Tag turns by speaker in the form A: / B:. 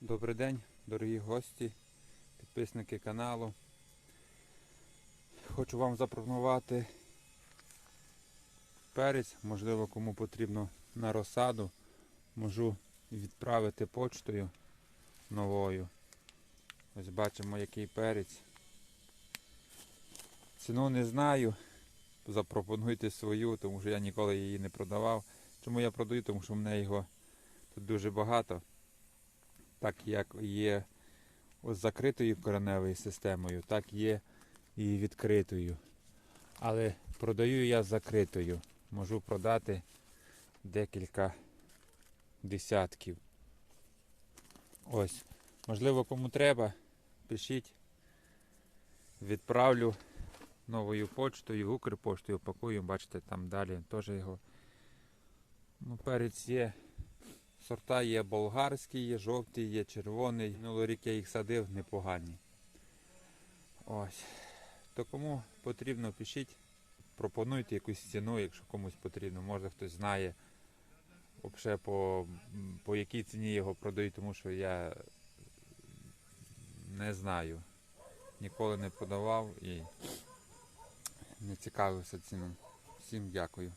A: Добрий день, дорогі гості, підписники каналу. Хочу вам запропонувати перець, можливо, кому потрібно на розсаду. Можу відправити почтою новою. Ось бачимо, який перець. Ціну не знаю. Запропонуйте свою, тому що я ніколи її не продавав. Чому я продаю? Тому що в мене його тут дуже багато так як є з закритою кореневою системою, так є і відкритою. Але продаю я закритою. Можу продати декілька десятків. Ось. Можливо, кому треба, пишіть. Відправлю новою почтою, Укрпоштою пакую, бачите, там далі теж його. Ну, перець є. Сорта є болгарські, є жовтий, є червоний. Минулий рік я їх садив непогані. Ось. То кому потрібно, пишіть, пропонуйте якусь ціну, якщо комусь потрібно. Може хтось знає взагалі по, по якій ціні його продають, тому що я не знаю. Ніколи не продавав і не цікавився ціном. Всім дякую.